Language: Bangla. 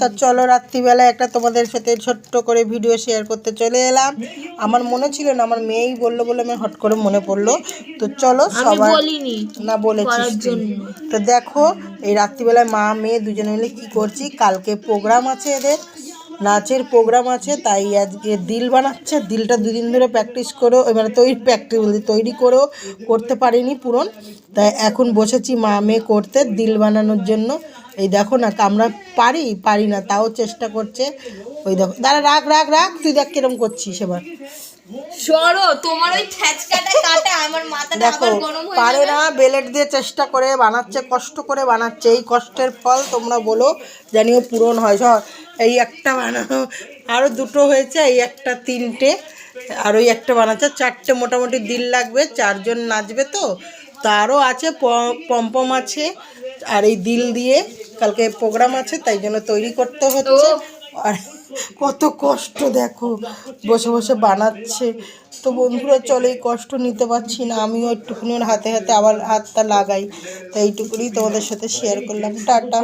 তা চলো রাত্রিবেলা একটা তোমাদের সাথে ছোট্ট করে ভিডিও শেয়ার করতে চলে এলাম। আমার মনে ছিল না আমার মেয়েই বলল বলে আমি হট করে মনে পড়ল। তো চলো সবাই না বলেছিস তো দেখো এই রাত্রিবেলায় মা মেয়ে দুজনে মিলে কি করছি? কালকে প্রোগ্রাম আছে এদের। নাচের প্রোগ্রাম আছে তাই আজকে দিল বানাচ্ছে। দিলটা দুদিন ধরে প্র্যাকটিস করো মানে তৈরি প্র্যাকটিস তৈরি করেও করতে পারিনি পূরণ। তাই এখন বসেছি মা মেয়ে করতে দিল বানানোর জন্য। এই দেখো না আমরা পারি? পারি না তাও চেষ্টা করছে। ওই দেখো দাঁড়া রাখ রাখ রাখ তুই দেখ কিরম করছিস এবার। সরো তোমার ওই ছ্যাচকাটা কাটা আমার মাথাটা দেখো পারে না বেলেট দিয়ে চেষ্টা করে বানাচ্ছে কষ্ট করে বানাচ্ছে। এই কষ্টের ফল তোমরা বলো জানিও পূরণ হয়। সব এই একটা বানানো আরও দুটো হয়েছে এই একটা তিনটে আর ওই একটা বানাচ্ছে। চারটে মোটামুটি দিল লাগবে চারজন নাচবে তো। তারও আছে পম্পম আছে। আর এই দিল দিয়ে কালকে প্রোগ্রাম আছে, তাই জন্য তৈরি করতে হচ্ছে। আর কত কষ্ট, দেখো, বসে বসে বানাচ্ছে। তো বন্ধুরা, চলে এই কষ্ট নিতে পারছি না, আমিও একটুকুনি হাতে হাতে আবার হাতটা লাগাই। তো এইটুকুনি তোমাদের সাথে শেয়ার করলাম। টাটা।